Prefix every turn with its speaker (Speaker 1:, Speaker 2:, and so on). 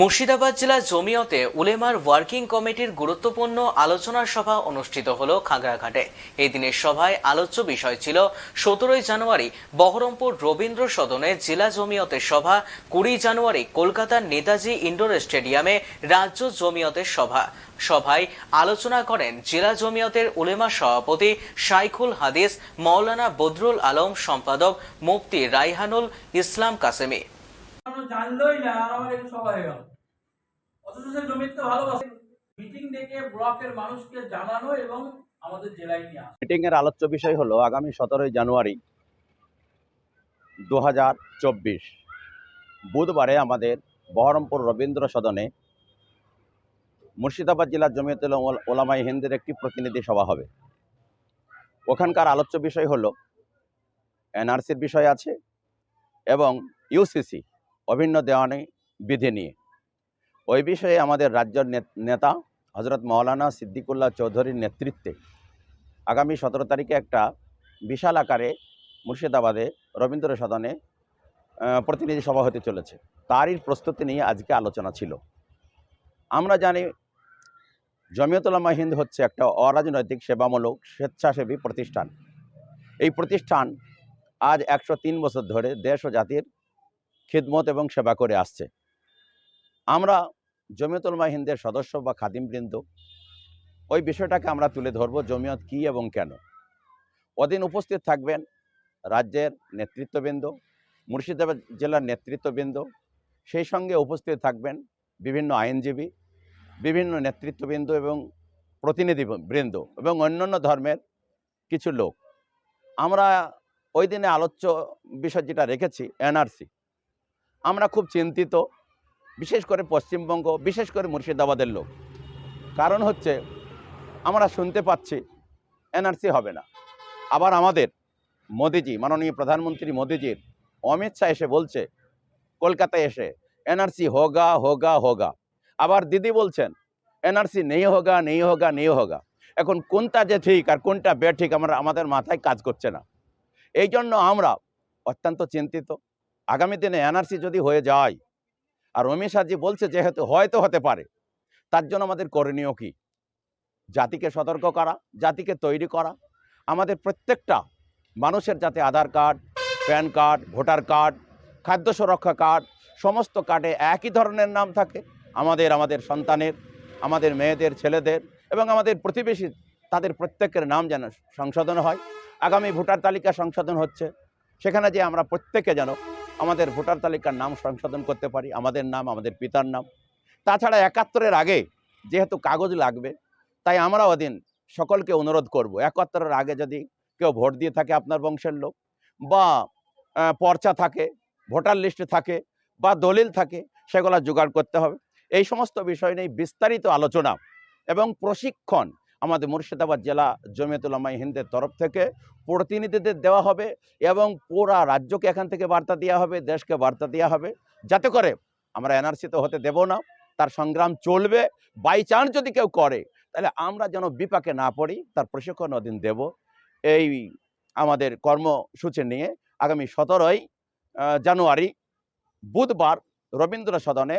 Speaker 1: মুর্শিদাবাদ জেলা জমিয়তে উলেমার ওয়ার্কিং কমিটির গুরুত্বপূর্ণ আলোচনা সভা অনুষ্ঠিত হল খাগড়াঘাটে। এই দিনের সভায় আলোচ্য বিষয় ছিল সতেরোই জানুয়ারি বহরমপুর রবীন্দ্র সদনে জেলা জমিয়তের সভা, কুড়ি জানুয়ারি কলকাতার নেতাজি ইন্ডোর স্টেডিয়ামে রাজ্য জমিয়তের সভা। সভায় আলোচনা করেন জেলা জমিয়তের উলেমা সভাপতি শাইখুল হাদিস, মৌলানা বদরুল আলম সম্পাদক মুফতি রাইহানুল ইসলাম কাসেমি।
Speaker 2: জানলোই না আর আমাদের সবাই হয়ে গেল। অথচ সে জমিতে ভালোবাসে। মিটিং ডেকে ব্লকের মানুষকে জানানো এবং আমাদের জেলায় নিয়ে আসা।
Speaker 3: মিটিং এর আলোচ্য বিষয় হলো, আগামী সতেরোই জানুয়ারি দু হাজার চব্বিশ। বুধবারে আমাদের বহরমপুর রবীন্দ্র সদনে মুর্শিদাবাদ জেলার জমিয়তুল ওল- ওলামাই হিন্দের একটি প্রতিনিধি সভা হবে। ওখানকার আলোচ্য বিষয় হলো, এনআরসির বিষয় আছে এবং ইউসিসি অভিন্ন দেওয়ানি বিধি নিয়ে। ওই বিষয়ে আমাদের রাজ্যের নেতা হজরত মৌলানা সিদ্দিকুল্লাহ চৌধুরীর নেতৃত্বে আগামী সতেরো তারিখে একটা বিশাল আকারে মুর্শিদাবাদে রবীন্দ্র সদনে প্রতিনিধি সভা হতে চলেছে। তারই প্রস্তুতি নিয়ে আজকে আলোচনা ছিল। আমরা জানি জমিয়তুল্লামা হিন্দ হচ্ছে একটা অরাজনৈতিক সেবামূলক, স্বেচ্ছাসেবী প্রতিষ্ঠান। এই প্রতিষ্ঠান আজ একশো তিন বছর ধরে দেশ ও জাতির খিদমত এবং সেবা করে আসছে। আমরা জমিয়তুলমা হিন্দের সদস্য বা খাদিমবৃন্দ, ওই বিষয়টাকে আমরা তুলে ধরব জমিয়ত কী এবং কেন। ওদিন উপস্থিত থাকবেন রাজ্যের নেতৃত্ববৃন্দ, মুর্শিদাবাদ জেলার নেতৃত্ববৃন্দ, সেই সঙ্গে উপস্থিত থাকবেন বিভিন্ন আইনজীবী, বিভিন্ন নেতৃত্ববৃন্দ এবং প্রতিনিধিবৃন্দ এবং অন্যান্য ধর্মের কিছু লোক। আমরা ওই দিনে আলোচ্য বিষয় যেটা রেখেছি, এনআরসি। আমরা খুব চিন্তিত, বিশেষ করে পশ্চিমবঙ্গ, বিশেষ করে মুর্শিদাবাদের লোক। কারণ হচ্ছে, আমরা শুনতে পাচ্ছি এনআরসি হবে না। আবার আমাদের মোদিজি, মাননীয় প্রধানমন্ত্রী মোদিজির অমিত শাহ এসে বলছে, কলকাতায় এসে এনআরসি হোগা হোগা হোগা। আবার দিদি বলছেন এনআরসি নেই হোগা নেই হোগা নেই হোগা। এখন কোনটা যে ঠিক আর কোনটা বে ঠিক আমরা, আমাদের মাথায় কাজ করছে না। এই জন্য আমরা অত্যন্ত চিন্তিত আগামী দিনে এনআরসি যদি হয়ে যায়, আর অমিত শাহজি বলছে যেহেতু হয়তো হতে পারে, তার জন্য আমাদের করণীয় কী? জাতিকে সতর্ক করা, জাতিকে তৈরি করা। আমাদের প্রত্যেকটা মানুষের যাতে Aadhaar card, PAN card, voter card, খাদ্য সুরক্ষা কার্ড, সমস্ত কার্ডে একই ধরনের নাম থাকে। আমাদের আমাদের সন্তানের, আমাদের মেয়েদের, ছেলেদের এবং আমাদের প্রতিবেশী, তাদের প্রত্যেকের নাম যেন সংশোধন হয়। আগামী ভোটার তালিকা সংশোধন হচ্ছে। সেখানে যে আমরা প্রত্যেকে যেন আমাদের ভোটার তালিকার নাম সংশোধন করতে পারি, আমাদের নাম, আমাদের পিতার নাম। তাছাড়া একাত্তরের আগে যেহেতু কাগজ লাগবে, তাই আমরা ওদিন সকলকে অনুরোধ করব, একাত্তরের আগে যদি কেউ ভোট দিয়ে থাকে আপনার বংশের লোক বা পর্চা থাকে, ভোটার লিস্টে থাকে বা দলিল থাকে, সেগুলো জোগাড় করতে হবে। এই সমস্ত বিষয় নিয়ে বিস্তারিত আলোচনা এবং প্রশিক্ষণ আমাদের মুর্শিদাবাদ জেলা জমিয়তুল্লামাই হিন্দের তরফ থেকে প্রতিনিধিদের দেওয়া হবে এবং পুরা রাজ্যকে এখান থেকে বার্তা দেওয়া হবে, দেশকে বার্তা দেওয়া হবে। যাতে করে আমরা এনআরসি তো হতে দেব না, তার সংগ্রাম চলবে। বাই চান্স যদি কেউ করে, তাহলে আমরা যেন বিপাকে না পড়ি, তার প্রশিক্ষণ ওদিন দেব। এই আমাদের কর্মসূচি নিয়ে আগামী সতেরোই জানুয়ারি, বুধবার রবীন্দ্র সদনে